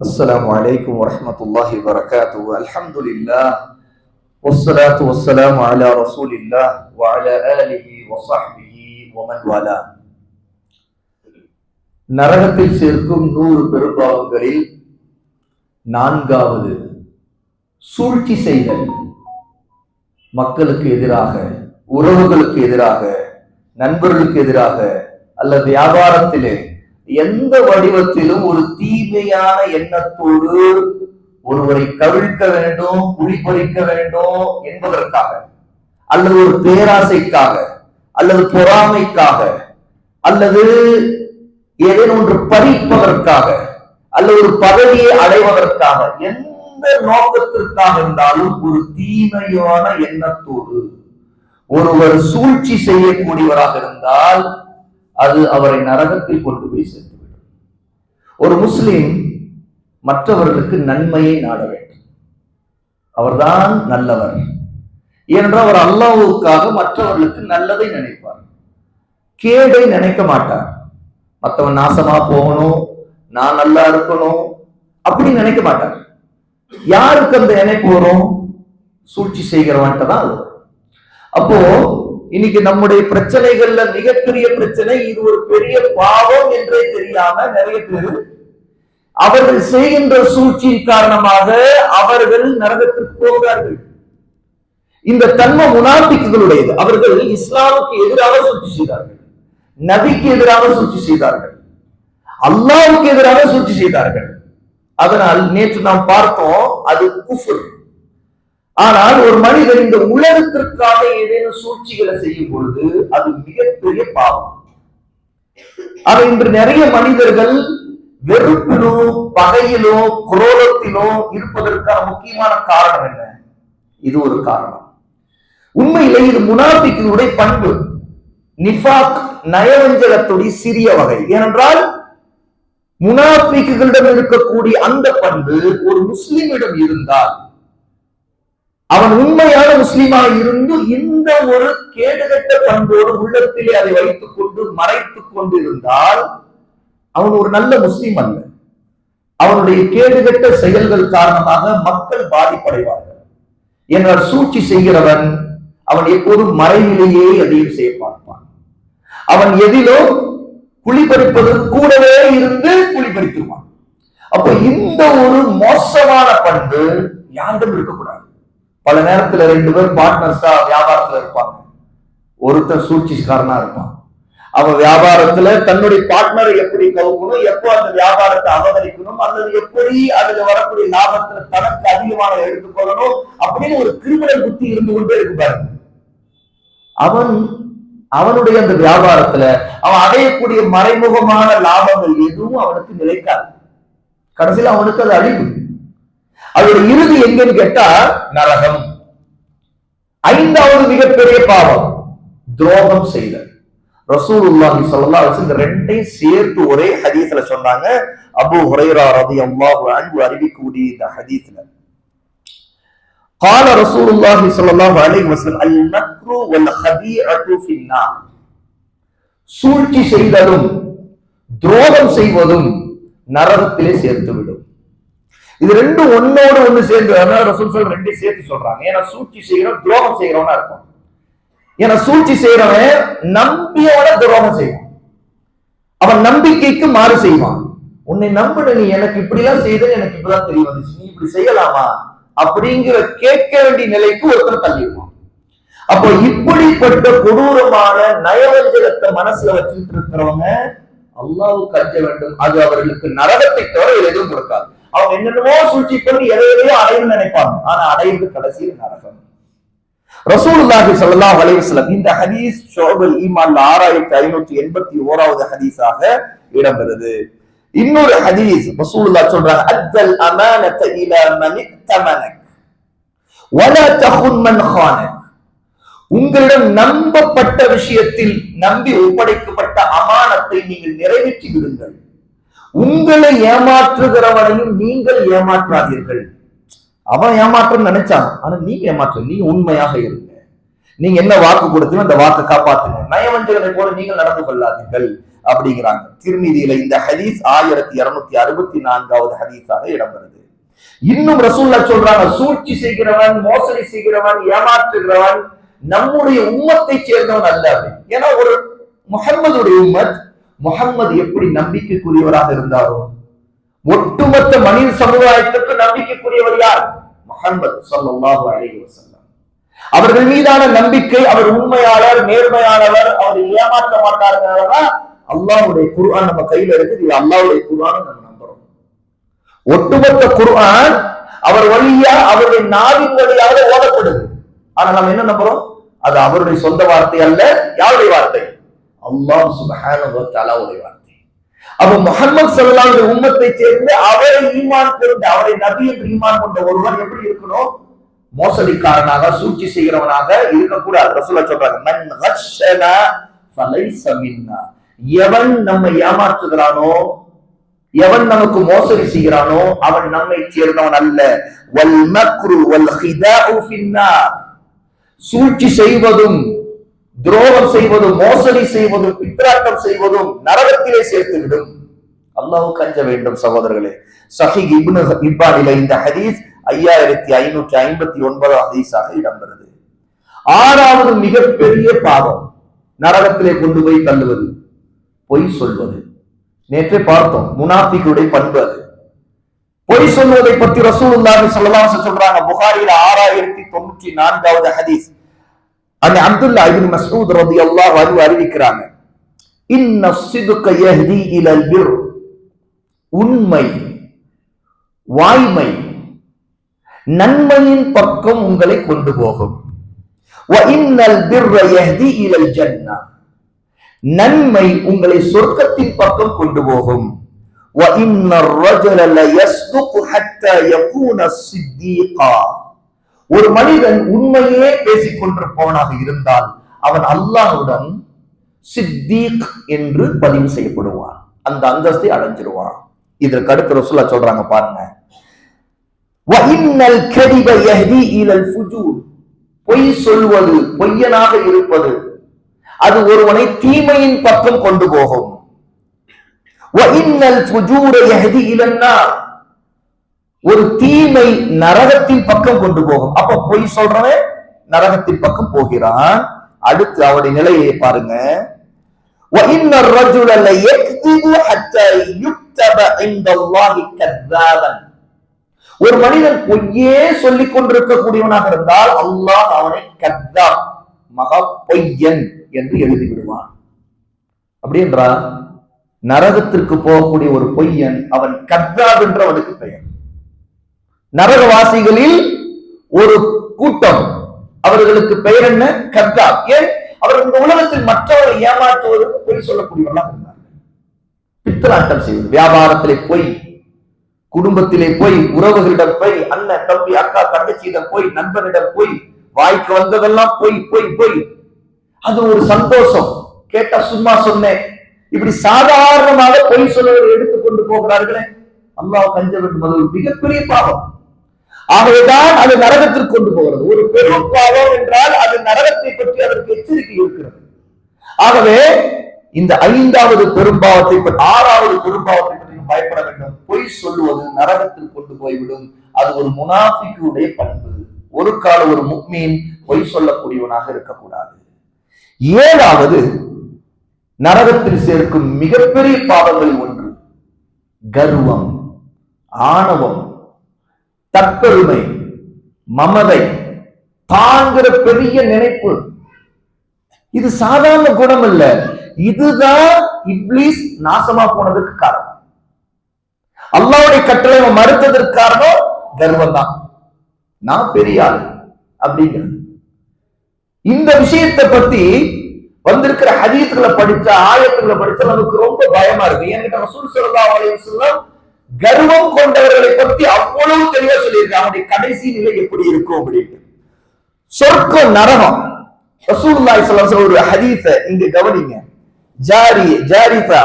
السلام عليكم ورحمة الله وبركاته الحمد لله والصلاة والسلام على رسول الله وعلى آله وصحبه ومن والاه நரகத்தில் சேர்க்கும் நூறு பெரும்பாவங்களில் நான்காவது சூழ்ச்சி செய்தல் மக்களுக்கு எதிராக உறவுகளுக்கு எதிராக நண்பர்களுக்கு எதிராக அல்லது வியாபாரத்திலே எந்த வடிவத்திலும் ஒரு தீமையான எண்ணத்தோடு ஒருவரை கவிழ்க்க வேண்டும் குழிப்பறிக்க வேண்டும் என்பதற்காக அல்லது ஒரு பேராசைக்காக அல்லது பொறாமைக்காக அல்லது ஏதேனும் ஒன்று பறிப்பதற்காக அல்லது ஒரு பதவியை அடைவதற்காக எந்த நோக்கத்திற்காக இருந்தாலும் ஒரு தீமையான எண்ணத்தோடு ஒருவர் சூழ்ச்சி செய்யக்கூடியவராக இருந்தால் அது அவரை நரகத்தில் கொண்டு போய் சேர்த்துவிடும். ஒரு முஸ்லீம் மற்றவர்களுக்கு நன்மையை நாட வேண்டும். அவர்தான் நல்லவர். ஏனென்றால் அவர் அல்லாஹ்வுக்காக மற்றவர்களுக்கு நல்லதை நினைப்பார். கேடை நினைக்க மாட்டார். மற்றவன் நாசமா போகணும் நான் நல்லா இருக்கணும் அப்படி நினைக்க மாட்டார். யாருக்கு அந்த நினைப்பு வரும்? சூழ்ச்சி செய்கிறவன்ட்டு தான் அது அப்போ இன்னைக்கு நம்முடைய பிரச்சனைகள்ல மிகப்பெரிய பிரச்சனை இது ஒரு பெரிய பாவம் என்றே தெரியாம நிறைய பேர் அவர்கள் செய்கின்ற சூழ்ச்சியின் காரணமாக அவர்கள் நரகத்திற்கு போகிறார்கள். இந்த தன்மை முனாபிக்குகளுடையது. அவர்கள் இஸ்லாமுக்கு எதிராக சூழ்ச்சி செய்தார்கள். நபிக்கு எதிராக சூழ்ச்சி செய்தார்கள். அல்லாவுக்கு எதிராக சூழ்ச்சி செய்தார்கள். அதனால் நேற்று நாம் பார்த்தோம் அது குஃபுர். ஆனால் ஒரு மனிதர் இந்த உலகத்திற்காக ஏதேனும் சூழ்ச்சிகளை செய்யும் பொழுது அது மிகப்பெரிய பாவம். அது இன்று நிறைய மனிதர்கள் வெறுப்பிலோ பகையிலோ குரோதத்திலோ இருப்பதற்கான முக்கியமான காரணம் என்ன? இது ஒரு காரணம். உண்மையிலே இது முனாபிக்கினுடைய பண்பு. நிஃபாக் நயவஞ்சகத்துடைய சிறிய வகை. ஏனென்றால் முனாபிக்குகளிடம் இருக்கக்கூடிய அந்த பண்பு ஒரு முஸ்லிமிடம் இருந்தால் அவன் உண்மையான முஸ்லீமாக இருந்து இந்த ஒரு கேடுகட்ட பண்போடு உள்ளத்திலே அதை வைத்துக் கொண்டு மறைத்துக் கொண்டு இருந்தால் அவன் ஒரு நல்ல முஸ்லீம் அல்ல. அவனுடைய கேடுகட்ட செயல்கள் காரணமாக மக்கள் பாதிப்படைவார்கள். என்றால் சூழ்ச்சி செய்கிறவன் அவன் எப்போதும் மறைவிலேயே எதையும் செய்ய பார்ப்பான். அவன் எதிலோ குளிபறிப்பது கூடவே இருந்து குளிபறித்துவான் அப்ப இந்த ஒரு மோசமான பண்பு யாரிடம் இருக்கக்கூடாது? பல நேரத்துல ரெண்டு பேர் பார்ட்னர்ஸா வியாபாரத்துல இருப்பாங்க. ஒருத்தன் சூழ்ச்சிக்காரனா இருப்பான். அவன் வியாபாரத்துல தன்னுடைய பார்ட்னரை எப்படி கவுக்கணும் எப்போ அந்த வியாபாரத்தை அவதரிக்கணும் அல்லது எப்படி அதுல வரக்கூடிய லாபத்துல தனக்கு அதிகமான எடுத்துக்கொள்ளணும் அப்படின்னு ஒரு கிரிமினல் புத்தி இருந்து கொண்டே இருக்கு பாருங்க. அவன் அவனுடைய அந்த வியாபாரத்துல அவன் அடையக்கூடிய மறைமுகமான லாபங்கள் எதுவும் அவனுக்கு நிலைக்காது. கடைசியில் அவனுக்கு அது அழிவு. அதோட இறுதி எங்கன்னு கேட்டா நரகம் ஐந்தாவது மிகப்பெரிய பாவம் துரோகம் செய்தல் ரசூலுல்லாஹி ஸல்லல்லாஹு அலைஹி இந்த ரெண்டையும் சேர்த்து ஒரே ஹதீஸ்ல சொன்னாங்க அபூ ஹுரைரா ரலியல்லாஹு அன்ஹு அறிவிக்கக்கூடிய இந்த ஹதீஸ்ல قال رسول الله صلى الله عليه وسلم المكر والخديعة في النار சூழ்ச்சி செய்தலும் துரோகம் செய்வதும் நரகத்திலே சேர்த்து விடும் இது ரெண்டும் ஒன்னோடு ஒண்ணு சேர்ந்து அதனால ரசூல் சொல் ரெண்டையும் சேர்த்து சொல்றாங்க. ஏன்னா சூழ்ச்சி செய்யறோம் துரோகம் செய்யறவனா இருக்கும் ஏன்னா சூழ்ச்சி செய்யறவன் நம்பியவன துரோகம் செய்வான். அவன் நம்பிக்கைக்கு மாறு செய்வான். உன்னை நம்பின நீ எனக்கு இப்படி எல்லாம் செய்தன்னு எனக்கு இப்பதான் தெரிய வந்துச்சு. நீ இப்படி செய்யலாமா? அப்படிங்கிற கேட்க வேண்டிய நிலைக்கு ஒருத்தர் தள்ளிடுவான். அப்போ இப்படிப்பட்ட கொடூரமான நயவஞ்சகத்தை மனசுல வச்சுட்டு இருக்கிறவங்க அல்லாவுக்கு அஞ்ச வேண்டும். அது அவர்களுக்கு நரகத்தை தவிர எதுவும் கொடுக்காது. அவங்க என்னென்னமோ சூழ்ச்சி பண்ணி எதை எதையோ அடையணும்னு நினைப்பாங்க. ஆனா அடையிறது கடைசியில் நரகம். ரசூலுல்லாஹி ஸல்லல்லாஹு அலைஹி வஸல்லம் இந்த ஹதீஸ் ஷுஅபுல் ஈமான் ஆறாயிரத்தி ஐநூற்றி எண்பத்தி ஓராவது ஹதீஸாக இடம்பெறுது. இன்னொரு ஹதீஸ் ரசூலுல்லாஹ் சொல்றாங்க அத்தல் அமானத இல மனி தமனக் வலா தஹுன் மன் ஹானக். உங்களிடம் நம்பப்பட்ட விஷயத்தில் நம்பி ஒப்படைக்கப்பட்ட அமானத்தை நீங்கள் நிறைவேற்றி விடுங்கள் உங்களை ஏமாற்றுகிறவனையும் நீங்கள் ஏமாற்றாதீர்கள். அவன் ஏமாற்றம் நினைச்சான். ஆனா நீங்க ஏமாற்ற நீங்க உண்மையாக இருங்க. நீங்க என்ன வாக்கு கொடுத்தீங்க அந்த வாக்கை காப்பாத்துங்க. நயவஞ்சகனை போல நீங்கள் நடந்து கொள்ளாதீர்கள் அப்படிங்கிறாங்க. திருநீதியில இந்த ஹதீஸ் ஆயிரத்தி இருநூத்தி அறுபத்தி நான்காவது ஹதீஸாக இடம்பெறுது. இன்னும் ரசூல்லா சொல்றாங்க சூழ்ச்சி செய்கிறவன் மோசடி செய்கிறவன் ஏமாற்றுகிறவன் நம்முடைய உம்மத்தை சேர்ந்தவன் அல்ல அப்படின்னு. ஏன்னா ஒரு முகம்மதுடைய உம்மத் முகம்மது எப்படி நம்பிக்கைக்குரியவராக இருந்தாரோ ஒட்டுமொத்த மனித சமுதாயத்துக்கு நம்பிக்கைக்குரியவர் யார்? முகம்மது ஸல்லல்லாஹு அலைஹி அவர்கள் மீதான நம்பிக்கை அவர் உண்மையாளர் நேர்மையானவர் அவர் ஏமாற்ற மாட்டார்கள் அல்லாவுடைய குர்ஆன் நம்ம கையில இருக்குது. இது அல்லாவுடைய குர்ஆன் நம்ம நம்புறோம். ஒட்டுமொத்த குர்ஆன் அவர் வழியா அவருடைய நாவின் வழியாக ஓதப்படுது. ஆனா நம்ம என்ன நம்புறோம்? அது அவருடைய சொந்த வார்த்தை அல்ல யாருடைய வார்த்தை? அல்லாஹ் சுப்ஹானஹு வ வார்த்தை. அப்ப முகமது சல்லாவுடைய உம்மத்தை சேர்ந்து அவரை ஈமான் கொண்ட அவரை நபி என்று ஈமான் கொண்ட ஒருவர் எப்படி இருக்கணும்? மோசடிக்காரனாக சூழ்ச்சி செய்கிறவனாக இருக்கக்கூடாது. ரசூலா சொல்றாங்க எவன் நம்மை ஏமாற்றுகிறானோ எவன் நமக்கு மோசடி செய்கிறானோ அவன் நம்மை சேர்ந்தவன் அல்ல. வல் மக்ரு வல் ஹிதாஉ ஃபின்னார் சூழ்ச்சி செய்வதும் துரோகம் செய்வதும் மோசடி செய்வதும் பித்ராட்டம் செய்வதும் நரகத்திலே சேர்த்துவிடும். அல்லாஹ்வுக்கு அஞ்ச வேண்டும் சகோதரர்களே. சஹி இப்னு இப்பானில இந்த ஹதீஸ் ஐயாயிரத்தி ஐநூற்றி ஐம்பத்தி ஒன்பது ஹதீஸாக இடம்பெறுது. ஆறாவது மிகப்பெரிய பாவம் நரகத்திலே கொண்டு போய் தள்ளுவது. பொய் சொல்வது. நேற்றே பார்த்தோம் முனாஃபிக்குடைய பண்பு அது. பொய் சொல்வதை பத்தி ரசூல் ஸல்லல்லாஹு சொல்றாங்க. புகாரில ஆறாயிரத்தி தொண்ணூற்றி நான்காவது ஹதீஸ் அந்த அப்துல்லா இப்னு மஸ்ஊத் ரலியல்லாஹு அன்ஹு அறிவிக்கிறாங்க இன்ன ஸிதுக யஹ்தி இலல் பிர் உண்மை வாய்மை நன்மையின் பக்கம் உங்களை கொண்டு போகும் வ இன்னல் பிர்ர யஹ்தி இலல் ஜன்னah நன்மை உங்களை சொர்க்கத்தின் பக்கம் கொண்டு போகும் وَإِنَّ الرَّجُلَ لَيَصْدُقُ حَتَّى يَكُونَ صِدِّيقًا ஒரு மனிதன் உண்மையே பேசிக்கொண்டிருப்பவனாக இருந்தால் அவன் அல்லாஹுடன் சித்தீக் என்று பதிவு செய்யப்படுவான். அந்த அந்தஸ்தை அடைஞ்சிருவான். இதற்கு அடுத்து ரசுல்லா சொல்றாங்க பாருங்க. பொய் சொல்வது பொய்யனாக இருப்பது அது ஒருவனை தீமையின் பக்கம் கொண்டு போகும். ஒரு தீமை நரகத்தின் பக்கம் கொண்டு போகும். அப்ப பொய் சொல்றவன் நரகத்தின் பக்கம் போகிறான். அடுத்து அவருடைய நிலையை பாருங்க. ஒரு மனிதன் பொய்யே சொல்லிக் கொண்டிருக்கக்கூடியவனாக இருந்தால் அல்லாஹ் அவனை கத்தா மகா பொய்யன் என்று எழுதி விடுவான். என்றால் நரகத்திற்கு போகக்கூடிய ஒரு பொய்யன் அவன் கத்தாப் என்று அவனுக்கு பெயர். நரகவாசிகளில் ஒரு கூட்டம். அவர்களுக்கு பெயர் என்ன? கத்தாப் ஏன்? அவர் இந்த உலகத்தில் மற்றவரை ஏமாற்றுவதற்கு பொய் சொல்லக்கூடியவர்களாக இருந்தார்கள். பித்தலாட்டம் செய்வது வியாபாரத்திலே போய் குடும்பத்திலே போய் உறவுகளிடம் போய் அண்ணன் தம்பி அக்கா தங்கச்சியிடம் போய் நண்பனிடம் போய் வாய்க்கு வந்ததெல்லாம் போய் போய் போய். அது ஒரு சந்தோஷம். கேட்டா சும்மா சொன்னேன். இப்படி சாதாரணமாக பொய் சொல்லுவதை எடுத்துக்கொண்டு போகிறார்களே. அல்லாஹ் கஞ்ச வேண்டும் அது ஒரு மிகப்பெரிய பாவம். ஆகவேதான் அது நரகத்திற்கு கொண்டு போகிறது. ஒரு பெரும் பாவம் என்றால் அது நரகத்தை பற்றி அதற்கு எச்சரிக்கை இருக்கிறது. ஆகவே இந்த ஐந்தாவது பெரும்பாவத்தை பற்றி ஆறாவது பெரும்பாவத்தை பற்றி பயப்பட வேண்டும். பொய் சொல்லுவது நரகத்தில் கொண்டு போய்விடும். அது ஒரு முனாஃபிக்குடைய பண்பு. ஒரு கால ஒரு முக்மீன் பொய் சொல்லக்கூடியவனாக இருக்கக்கூடாது. ஏழாவது நரகத்தில் சேர்க்கும் மிகப்பெரிய பாவங்களில் ஒன்று கர்வம் ஆணவம். தற்பெருமை மமதை தாங்கிற பெரிய நினைப்பு. இது சாதாரண குணம் இல்ல இதுதான் இப்ளீஸ் நாசமா போனதுக்கு காரணம். அல்லாவுடைய கட்டளை மறுத்ததற்கு காரணம் கர்வம் தான் நான் பெரிய ஆள் அப்படிங்கிறது இந்த விஷயத்தை பத்தி வந்திருக்கிற ஹதீஸ்களை படிச்ச ஆயத்துகளை படிச்சா நமக்கு ரொம்ப பயமா இருக்கு. என்கிட்ட ரசூல் ஸல்லல்லாஹு அலைஹி கர்வம் கொண்டவர்களை பத்தி அவ்வளவு தெளிவா சொல்லியிருக்காங்க. அவனுடைய கடைசி நிலை எப்படி இருக்கும் அப்படின்னு சொர்க்கம் நரகம். ரசூலுல்லாஹி சொல்ல ஒரு ஹதீஸ இங்க கவனிங்க. ஜாரி ஜாரிஃபா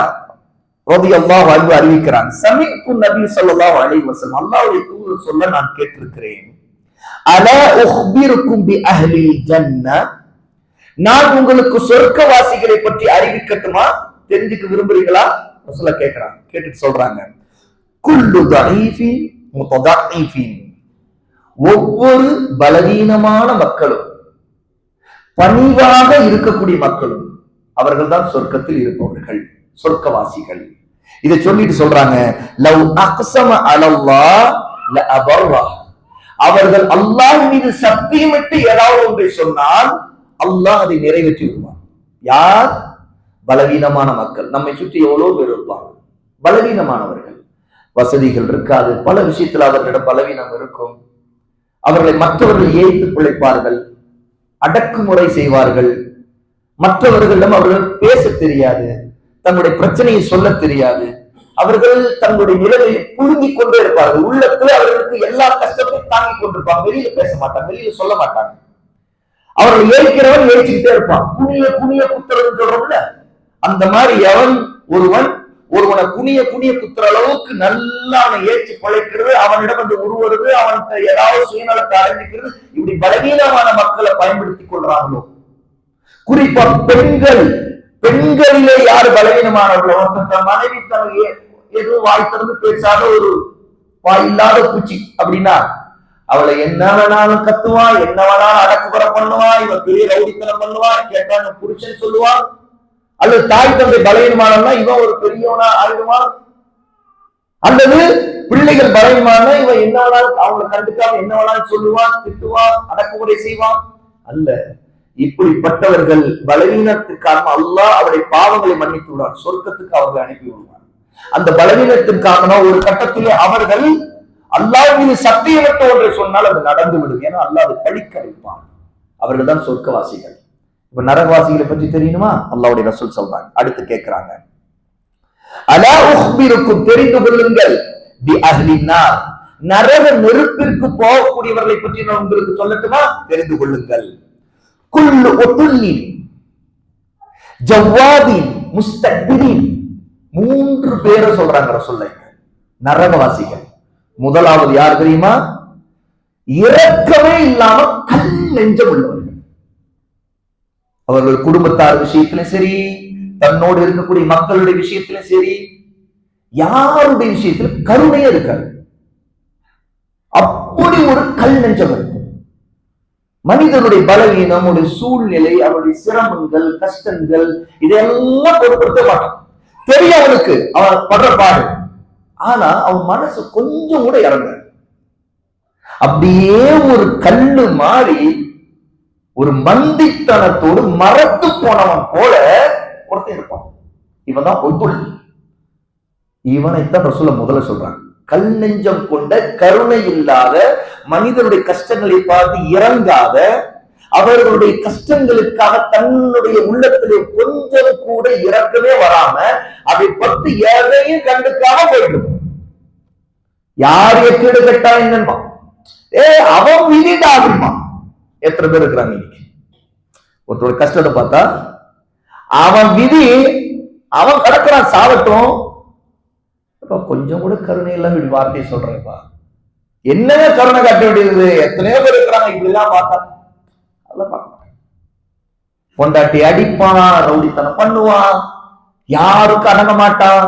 ரலியல்லாஹு அன்ஹு அறிவிக்கிறான் சமிக்கு நபி சொல்லலாம் அலைஹி வஸல்லம். அல்லாவுடைய தூதர் சொல்ல நான் கேட்டிருக்கிறேன். அலா உஹ்பிருக்கும் பி அஹ்லி ஜன்ன நான் உங்களுக்கு சொர்க்கவாசிகளை பற்றி அறிவிக்கட்டுமா? தெரிஞ்சுக்க விரும்புறீங்களா ரசூலா கேட்கிறான். கேட்டுட்டு சொல்றாங்க. குல்லு தஈஃபின் முத்ததீஃபின் ஒவ்வொரு பலவீனமான மக்களும் பணிவாக இருக்கக்கூடிய மக்களும் அவர்கள் தான் சொர்க்கத்தில் இருப்பவர்கள் சொர்க்கவாசிகள். இதை சொல்லிட்டு சொல்றாங்க லவ் அகசம அலவா ல லஅபர்ரா அவர்கள் அல்லாஹ் மீது சத்தியமிட்டு ஏதாவது ஒன்றை சொன்னால் அல்லாஹ் அதை நிறைவேற்றி விடுவார் யார்? பலவீனமான மக்கள். நம்மை சுற்றி எவ்வளவு பேர் இருப்பாங்க? பலவீனமானவர்கள். வசதிகள் இருக்காது. பல விஷயத்தில் அவர்களிடம் பலவீனம் இருக்கும். அவர்களை மற்றவர்கள் ஏய்த்து பிழைப்பார்கள். அடக்குமுறை செய்வார்கள். மற்றவர்களிடம் அவர்கள் பேச தெரியாது. தங்களுடைய பிரச்சனையை சொல்ல தெரியாது. அவர்கள் தங்களுடைய நிலைமையை புழுங்கிக் கொண்டே இருப்பார்கள். உள்ளத்துல அவர்களுக்கு எல்லா கஷ்டத்தையும் தாங்கி கொண்டிருப்பாங்க. வெளியில பேச மாட்டாங்க. வெளியில சொல்ல மாட்டாங்க. அவர்கள் ஏற்கிறவன் ஏற்றிக்கிட்டே இருப்பான். குனிய குனிய குத்துறதுன்னு சொல்றோம்ல? அந்த மாதிரி எவன் ஒருவன் ஒருவனை குனிய குனிய குத்துற அளவுக்கு நல்லா அவனை ஏற்றி பழைக்கிறது அவனிடம் வந்து உருவருது அவன்கிட்ட ஏதாவது சுயநலத்தை அடைஞ்சிக்கிறது இப்படி பலவீனமான மக்களை பயன்படுத்தி கொள்றாங்களோ குறிப்பா பெண்கள் பெண்களிலே யார் பலவீனமானவர்களோ? தன் மனைவி தன் எதுவும் வாய் திறந்து பேசாத ஒரு வாய் இல்லாத பூச்சி அப்படின்னா அவளை என்ன வேணாலும் கத்துவா என்ன வேணாலும் அடக்குமுறை பண்ணுவா இவன் பெரிய ரவுடித்தனம் பண்ணுவா கேட்டான்னு புருஷன் சொல்லுவான் அல்லது தாய் தந்தை பலவீனமானவனா இவன் ஒரு பெரியவனா ஆயிடுவான் அல்லது பிள்ளைகள் பலவீனமான இவன் என்ன வேணாலும் அவங்களை கண்டுக்காம என்ன வேணாலும் சொல்லுவான் திட்டுவான் அடக்குமுறை செய்வான் அல்ல. இப்படிப்பட்டவர்கள் பலவீனத்துக்காக அல்லாஹ் அவருடைய பாவங்களை மன்னித்து விடுவார். சொர்க்கத்துக்கு அவர்களை அனுப்பி விடுவார். அந்த பலவீனத்தின் காரணம் ஒரு கட்டத்திலே அவர்கள் அல்லாஹ் மீது சத்தியமற்ற ஒன்றை சொன்னால் அது நடந்து விடும் ஏன்னா அல்லாஹ் அதை பழிக்க அவர்கள் தான் சொர்க்கவாசிகள். இப்ப நரகவாசிகளை பற்றி தெரியணுமா அல்லாவுடைய ரசூல் சொல்றாங்க. அடுத்து கேட்கிறாங்க அலா உஹ்பிருக்கும் தெரிந்து கொள்ளுங்கள். பி அஹ்லின்னார் நரக நெருப்பிற்கு போகக்கூடியவர்களை பற்றி நான் உங்களுக்கு சொல்லட்டுமா? தெரிந்து கொள்ளுங்கள். குல்லு ஒத்துள்ளின் ஜவ்வாதின் முஸ்தக்பிரின். மூன்று பேரை சொல்றாங்க ரசூலுல்லாஹ். நரகவாசிகள். முதலாவது யார் தெரியுமா? இரக்கமே இல்லாம கல் நெஞ்சம் உள்ளவர்கள் அவர்கள் குடும்பத்தார் விஷயத்திலும் சரி தன்னோடு இருக்கக்கூடிய மக்களுடைய விஷயத்திலும் சரி யாருடைய விஷயத்திலும் கருணையா இருக்காரு. அப்படி ஒரு கல் நெஞ்சவர் மனிதனுடைய பலவீனம் அவனுடைய சூழ்நிலை அவருடைய சிரமங்கள் கஷ்டங்கள் இதெல்லாம் பொருட்படுத்த மாட்டான். தெரியும் அவனுக்கு அவன் படுற பாடு. ஆனா அவன் மனசு கொஞ்சம் கூட இறங்க அப்படியே ஒரு கல்லு மாறி ஒரு மந்தித்தனத்தோடு மறத்து போனவன் போல ஒருத்தன் இருப்பான். இவன் தான் ஒத்துள் இவனைத்தான் ரசூல முதல்ல சொல்றாங்க கல் நெஞ்சம் கொண்ட கருணை இல்லாத மனிதனுடைய கஷ்டங்களை பார்த்து இறங்காத அவர்களுடைய கஷ்டங்களுக்காக தன்னுடைய உள்ளத்திலே கொஞ்சம் கூட இறக்கவே வராம அதை பத்தி எதையும் கண்டுக்காம போயிடும் யார் எக்கீடு கட்டா என்னன்பா ஏ அவன் விதிடா எத்தனை பேர் இருக்கிறாங்க இன்னைக்கு? ஒருத்தோட கஷ்டத்தை பார்த்தா அவன் விதி அவன் கடக்கிறான் சாவட்டும். அப்பா, கொஞ்சம் கூட கருணை இல்லாம இப்படி வார்த்தையை சொல்றேன்ப்பா. என்னங்க கருணை காட்ட வேண்டியது? எத்தனையோ பேர் இருக்கிறாங்க இப்படி எல்லாம் பார்த்தா. அதெல்லாம் பார்க்க பொண்டாட்டி அடிப்பான் ரவுடித்தனம் பண்ணுவான். யாருக்கும் அடங்க மாட்டான்?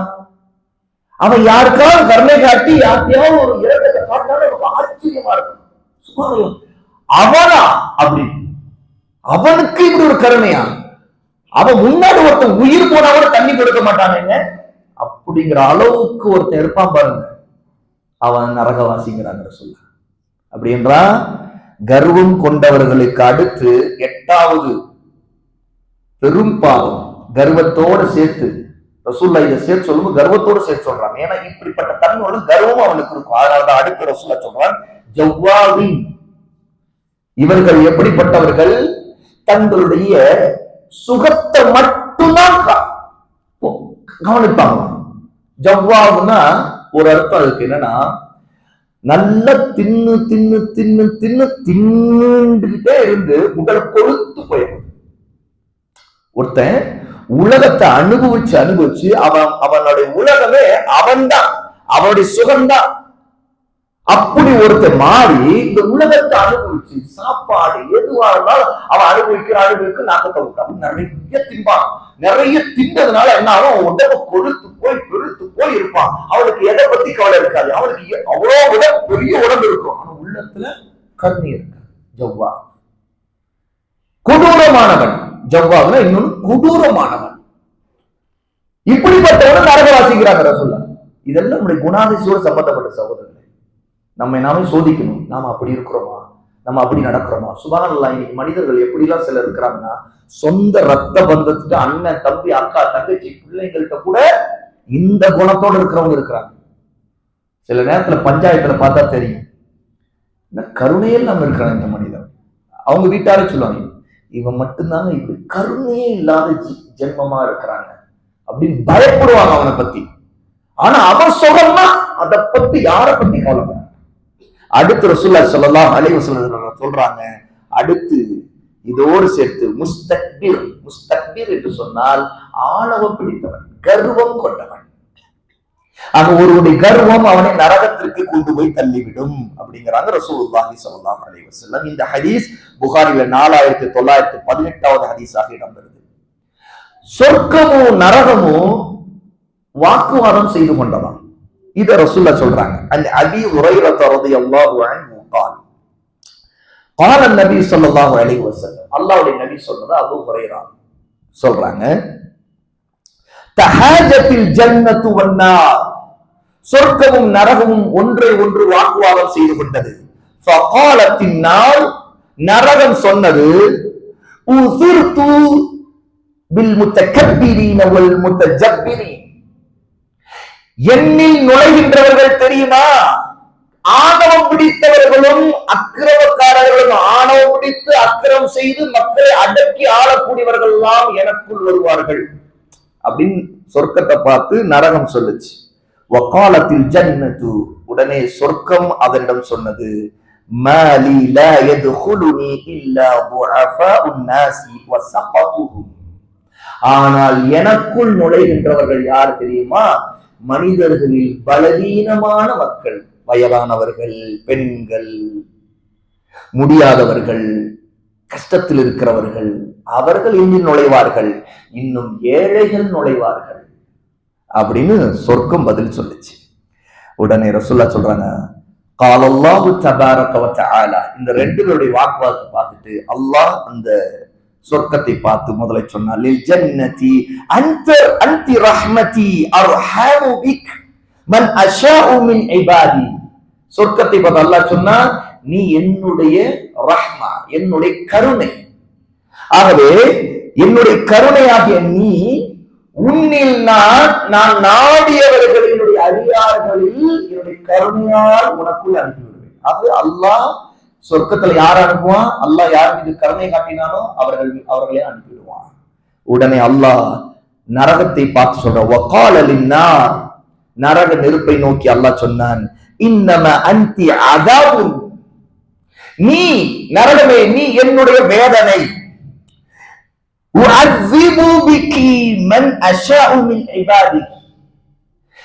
அவன் யாருக்காவது கருணை காட்டி யார்த்தையாவது ஒரு இரண்டு காட்டினாலும் ஆச்சரியமா இருக்கும். சும்மா அவனா அப்படி? அவனுக்கு இப்படி ஒரு கருணையா? அவன் முன்னாடி ஒருத்தன் உயிர் போனா கூட தண்ணி கொடுக்க மாட்டானுங்க. அப்படிங்கிற அளவுக்கு ஒருத்தன் இருப்பான் பாருங்க. அவன் நரகவாசிங்கிறாங்கிற சொல்ல அப்படி என்றா கர்வம் கொண்டவர்களுக்கு அடுத்து எட்டாவது பெரும் பாவம் கர்வத்தோட சேர்த்து. ரசூல்லா இதை சேர்த்து சொல்லும்போது கர்வத்தோட சேர்த்து சொல்றாங்க. ஏன்னா இப்படிப்பட்ட தன்மையோட கர்வம் அவனுக்கு இருக்கும். அதனாலதான் அடுத்த ரசூல்லா சொல்றான் ஜவ்வாவின் இவர்கள் எப்படிப்பட்டவர்கள்? தங்களுடைய சுகத்தை மட்டும்தான் கவனிப்பாங்க. ஜவ்வாவுன்னா ஒரு அர்த்தம் அதுக்கு என்னன்னா நல்ல தின்னு தின்னு தின்னு தின்னு தின்னுகிட்டே இருந்து உடல் கொழுத்து போயிடும். ஒருத்தன் உலகத்தை அனுபவிச்சு அனுபவிச்சு அவன் அவனுடைய உலகமே அவன்தான். அவனுடைய சுகம்தான். அப்படி ஒருத்தர் மாறி இந்த உலகத்தை அனுபவிச்சு சாப்பாடு எதுவா இருந்தாலும் அவன் அனுபவிக்கிற அனுபவிக்க நாக்கத்தை விட்டான். நிறைய திம்பான் நிறைய தின்றதுனால என்ன ஆகும் அவன் உடம்பு கொழுத்து போய் பெருத்து போய் இருப்பான். அவனுக்கு எதை பத்தி கவலை இருக்காது. அவனுக்கு அவ்வளோ விட பெரிய உடம்பு இருக்கும். ஆனா உள்ளத்துல கருணை இருக்காது ஜவ்வா. கொடூரமானவன். ஜவ்வாவுல இன்னொன்னு கொடூரமானவன். இப்படிப்பட்டவன நரகவாசிக்கிறாங்க ரசூல்லா. இதெல்லாம் நம்முடைய குணாதிசயோடு சம்பந்தப்பட்ட சகோதரர்களே. நம்ம நாமே சோதிக்கணும். நாம அப்படி இருக்கிறோமா? நம்ம அப்படி நடக்கிறோமா? சுபானல்லா இன்னைக்கு மனிதர்கள் எப்படிலாம் சிலர் இருக்கிறாங்கன்னா சொந்த ரத்த பந்தத்துக்கு அண்ணன் தம்பி அக்கா தங்கச்சி பிள்ளைங்கள்ட்ட கூட இந்த குணத்தோட இருக்கிறவங்க இருக்கிறாங்க. சில நேரத்துல பஞ்சாயத்துல பார்த்தா தெரியும். இந்த கருணையில் நம்ம இருக்கிறாங்க இந்த மனிதன் அவங்க வீட்டாரே சொல்லுவாங்க இவன் மட்டும்தாங்க இப்படி கருணையே இல்லாத ஜி- ஜென்மமா இருக்கிறாங்க. அப்படின்னு பயப்படுவாங்க அவனை பத்தி. ஆனா அவன் சுகம்னா அதை பத்தி யாரை பத்தி கவலைப்படுறாங்க அடுத்து ரசூல்லா சொல்லலாம் அலைவ சொல்றாங்க அடுத்து இதோடு சேர்த்து முஸ்தக்பிர் முஸ்தக்பிர் என்று சொன்னால் ஆணவம் பிடித்தவன் கர்வம் கொண்டவன். ஆக ஒருவருடைய கர்வம் அவனை நரகத்திற்கு கொண்டு போய் தள்ளிவிடும் அப்படிங்கிறாங்க ரசூலுல்லாஹி ஸல்லல்லாஹு அலைஹி வஸல்லம். இந்த ஹதீஸ் புகாரில நாலாயிரத்தி தொள்ளாயிரத்தி பதினெட்டாவது ஹதீஸாக இடம்பெறுது சொர்க்கமும் நரகமும் வாக்குவாதம் செய்து கொண்டதாம். இத ரசூல்லா சொல்றாங்க அந்த அபி உரைரத் ரலியல்லாஹு அன்ஹு قال قال النبي صلى الله عليه وسلم அல்லாஹ்வுடைய நபி சொன்னது அபூ ஹுரைரா சொல்றாங்க தஹாஜத்தில் ஜன்னத்து வன்னார் சொர்க்கமும் நரகமும் ஒன்றை ஒன்று வாக்குவாதம் செய்து கொண்டது ஃபகாலத்தின் நாள் நரகம் சொன்னது உசிர்து பில் முத்தக்கப்பிரீன வல் முத்தஜப்பிரீன் என்னில் நுழைகின்றவர்கள் தெரியுமா? ஆணவம் பிடித்தவர்களும் அக்கிரமக்காரர்களும் ஆணவம் பிடித்து அக்கிரம் செய்து மக்களை அடக்கி ஆளக்கூடியவர்கள் எல்லாம் எனக்குள் வருவார்கள். அப்படின்னு சொர்க்கத்தை பார்த்து நரகம் சொல்லுச்சு. வக்காலத்தில் ஜன்னது உடனே சொர்க்கம் அதனிடம் சொன்னது ஆனால் எனக்குள் நுழைகின்றவர்கள் யார் தெரியுமா? மனிதர்களில் பலவீனமான மக்கள் வயதானவர்கள் பெண்கள் முடியாதவர்கள் கஷ்டத்தில் இருக்கிறவர்கள் அவர்கள் இன்னும் நுழைவார்கள். இன்னும் ஏழைகள் நுழைவார்கள். அப்படின்னு சொர்க்கம் பதில் சொல்லுச்சு. உடனே ரசுல்லா சொல்றாங்க காலல்லாஹு தபாரக வ தஆலா. இந்த ரெண்டு பேருடைய வாக்குவாதத்தை பார்த்துட்டு அல்லாஹ் அந்த சொர்க்கத்தை பார்த்து முதல்ல சொன்னார் ஜன்னதி ரஹ்மதி பிக் மன் அஷாஉ மின் இபாதி. சொர்க்கத்தை பார்த்து அல்லாஹ் சொன்னா நீ என்னுடைய ரஹ்மா என்னுடைய கருணை. ஆகவே என்னுடைய கருணையாகிய நீ உன்னில் நான் நான் நாடியவர்கள் என்னுடைய அடியார்களில் என்னுடைய கருணையால் உனக்குள் அனுப்பிவிடுவேன். அது அல்லாஹ் சொர்க்கத்துல யார் அனுப்புவான்? அல்லாஹ் யார் மீது கருணை காட்டினானோ அவர்கள் அவர்களே அனுப்பிடுவான் உடனே அல்லாஹ் நரகத்தை பார்த்து சொல்ற வக்காலின் நரக நெருப்பை நோக்கி அல்லாஹ் சொன்னான். இன்னம அந்தி அதாவுன் நீ நரகமே நீ என்னுடைய வேதனை. உஅذிபு பிகி மன் அஷாஉ மின் இபாதிகி.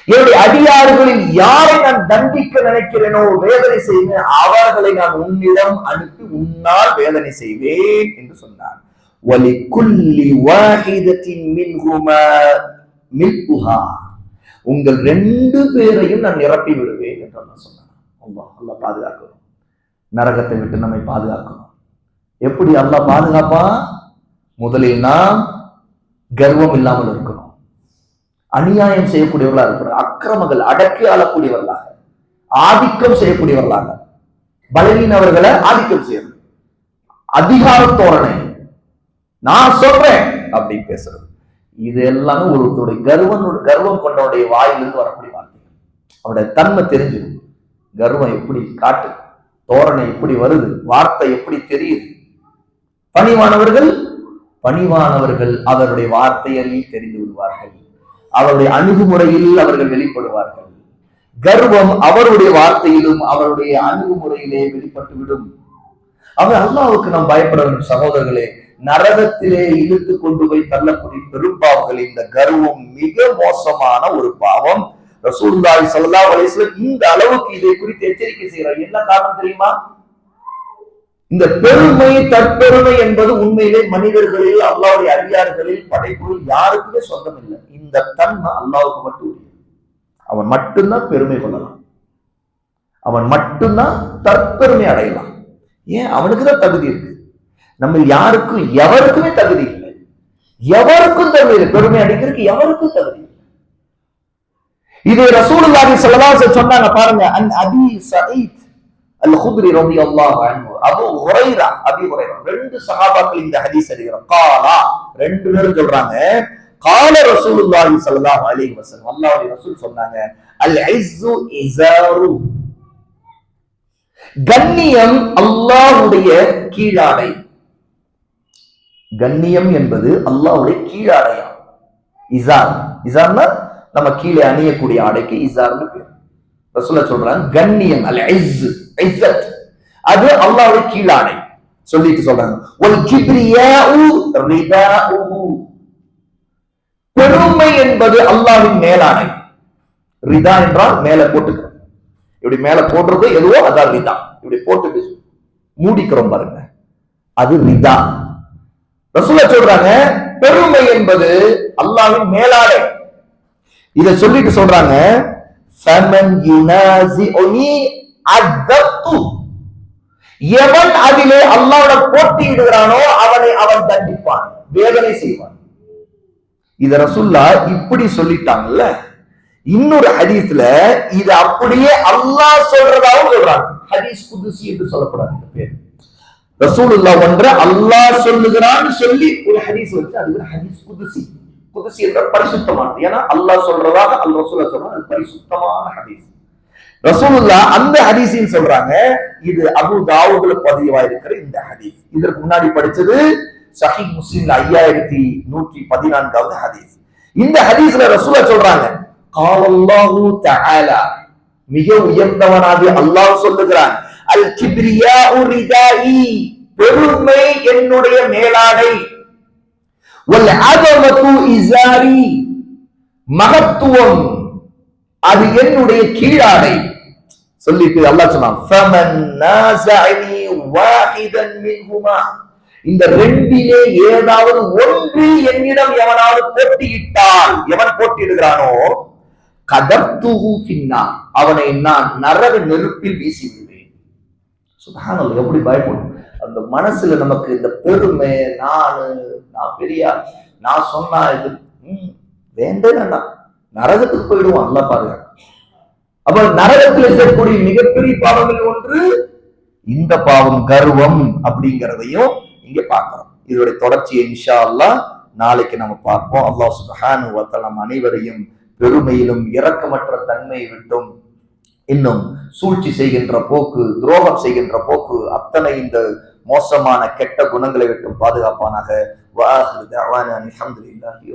என்னுடைய அடியார்களில் யாரை நான் தண்டிக்க நினைக்கிறேனோ வேதனை செய்வேன் அவர்களை நான் உன்னிடம் அனுப்பி உன்னால் வேதனை செய்வேன் என்று சொன்னார். வலிக்குல்லி வாஹிதத்தின் மின்ஹுமா உங்கள் ரெண்டு பேரையும் நான் நிரப்பி விடுவேன் என்று நான் சொன்னார் அல்லா அல்லா பாதுகாக்கணும். நரகத்தை விட்டு நம்மை பாதுகாக்கணும். எப்படி அல்லா பாதுகாப்பா முதலில் நாம் கர்வம் இல்லாமல் இருக்கணும். அநியாயம் செய்யக்கூடியவர்களாக இருக்கிறார். அக்கிரமங்கள் அடக்கி ஆளக்கூடியவர்களாக. ஆதிக்கம் செய்யக்கூடியவர்களாக. பலவீனவர்களை ஆதிக்கம் செய்யணும் அதிகார தோரணை. நான் சொல்றேன் அப்படின்னு பேசுறது. இது எல்லாமே ஒருத்தருடைய கர்வம் கர்வம் கொண்டவனுடைய வாயிலிருந்து வரக்கூடிய வார்த்தைகள். அவருடைய தன்மை தெரிஞ்சிடும். கர்வம் எப்படி காட்டு தோரணை எப்படி வருது வார்த்தை எப்படி தெரியுது. பணிவானவர்கள் பணிவானவர்கள் அவருடைய வார்த்தையில் தெரிந்து விடுவார்கள். அவருடைய அணுகுமுறையில் அவர்கள் வெளிப்படுவார்கள். கர்வம் அவருடைய வார்த்தையிலும் அவருடைய அணுகுமுறையிலே வெளிப்பட்டு விடும் அவர் அல்லாவுக்கு நாம் பயப்பட வேண்டும் சகோதரர்களே. நரகத்திலே இழுத்து கொண்டு போய் தள்ளக்கூடிய பெரும்பாவங்கள் இந்த கர்வம் மிக மோசமான ஒரு பாவம். ரசூல்லாய் சல்லா அலைஹி இந்த அளவுக்கு இதை குறித்து எச்சரிக்கை செய்கிறார். என்ன காரணம் தெரியுமா? இந்த பெருமை தற்பெருமை என்பது உண்மையிலே மனிதர்களில் அல்லாவுடைய அடியார்களில் படைப்புகளில் யாருக்குமே சொந்தம் இல்லை இந்த தன்மை அல்லாவுக்கு மட்டும் உரிய அவன் மட்டும்தான் பெருமை கொள்ளலாம். அவன் மட்டும்தான் தற்பெருமை அடையலாம். ஏன்? அவனுக்கு தான் தகுதி இருக்கு. நம்ம யாருக்கும் எவருக்குமே தகுதி இல்லை. எவருக்கும் தகுதி இல்லை. பெருமை அடிக்கிறதுக்கு எவருக்கும் தகுதி இல்லை. இது ரசூலுல்லாஹி ஸல்லல்லாஹு அலைஹி சொன்னாங்க பாருங்க அன் அபி சயீத் அல் குத்ரி ரலியல்லாஹு அன்ஹு அபு ஹுரைரா அபி ஹுரைரா ரெண்டு சஹாபாக்கள் இந்த ஹதீஸ் அறிகிறோம் காலா ரெண்டு பேரும் சொல்றாங்க. கால ரசூலுல்லாஹி ஸல்லல்லாஹு அலைஹி வஸல்லம் அல்லாஹ்வுடைய ரசூல் சொன்னாங்க அல் இஸ்ஸு இஸாரு. கண்ணியம் அல்லாஹ்வுடைய கீழாடை. கண்ணியம் என்பது அல்லாஹ்வுடைய கீழாடையா? இசார் இசார்னா நம்ம கீழே அணியக்கூடிய ஆடைக்கு இசார்னு பேர். ரசூலா சொல்றாங்க கண்ணியம் அல் இஸ் இஸ்ஸத். அது அல்லாஹ்வுடைய கீழாடை சொல்லிட்டு சொல்றாங்க. ஒல் கிப்ரியாஉ ரிதாஉஹு பெருமை என்பது அல்லாஹ்வின் மேலாடை ரிதா என்றால் மேல போட்டுக்கிறோம். இப்படி மேல போடுறது எதுவோ அதான் ரிதா. இப்படி போட்டு மூடிக்கிறோம் பாருங்க. அது ரிதா. ரசூலா சொல்றாங்க பெருமை என்பது அல்லாஹ்வின் மேலாடை இத சொல்லிட்டு சொல்றாங்க ஃபமன் யுனாசிஉனி எவன் அதிலே அல்லாவோட போட்டியிடுகிறானோ அவனை அவன் தண்டிப்பான் வேதனை செய்வான். இத ரசுல்லா இப்படி சொல்லிட்டாங்கல்ல? இன்னொரு ஹதீஸ்ல இது அப்படியே அல்லாஹ் சொல்றதாவும் சொல்றாங்க. ஹதீஸ் குதுசி என்று சொல்லப்படாது இந்த பேர். ரசூலுல்லா ஒன்ற அல்லாஹ் சொல்லுகிறான்னு சொல்லி ஒரு ஹதீஸ் வச்சு அது ஒரு ஹதீஸ் குதுசி. குதுசி என்ற பரிசுத்தமானது. ஏன்னா அல்லாஹ் சொல்றதாக அல் ரசூலா சொல்றாங்க அது பரிசுத்தமான ஹதீஸ். ரசூலுல்லா அந்த ஹதீஸையும் சொல்றாங்க இது அபு தாவூதுல பதிவாயிருக்கிற இந்த ஹதீஸ். இதற்கு முன்னாடி படிச்சது சஹி முஸ்லிம்ல ஐயாயிரத்தி நூற்றி பதினான்காவது ஹதீஸ். இந்த ஹதீஸ்ல ரசூலா சொல்றாங்க காலல்லாஹு தஆலா. மிக உயர்ந்தவனாகி அல்லாஹ் சொல்லுகிறான் அல் கிப்ரியா உரிதாயி பெருமை என்னுடைய மேலாடை. வல் அதமத்து இசாரி. மகத்துவம் அது என்னுடைய கீழாடை. சொல்லிட்டு அல்லாஹ் சொன்னான் இந்த ரெண்டிலே ஏதாவது ஒன்று என்னிடம் எவனாவது போட்டியிட்டால் எவன் போட்டியிடுகிறானோ கதர்த்துகு பின்னா அவனை நான் நரக நெருப்பில் வீசி விடுவேன் எப்படி பயப்படும்? அந்த மனசுல நமக்கு இந்த பெருமை நானு நான் பெரியா நான் சொன்னா இது வேண்டே வேண்டாம் நரகத்துக்கு போயிடுவோம் அல்ல பாருங்க. அப்ப நரகத்தில் செய்யக்கூடிய மிகப்பெரிய பாவங்கள் ஒன்று? இந்த பாவம் கர்வம் அப்படிங்கிறதையும் இங்க பார்க்கிறோம். இதோடைய தொடர்ச்சியை இன்ஷா அல்லா நாளைக்கு நம்ம பார்ப்போம். அல்லாஹ் சுபஹானு வத்தலம் நம் அனைவரையும் பெருமையிலும் இரக்கமற்ற தன்மையை விட்டும். இன்னும் சூழ்ச்சி செய்கின்ற போக்கு துரோகம் செய்கின்ற போக்கு அத்தனை இந்த மோசமான கெட்ட குணங்களை விட்டும் பாதுகாப்பானாக. வாஹிரு தஅவானா அல்ஹம்துலில்லாஹி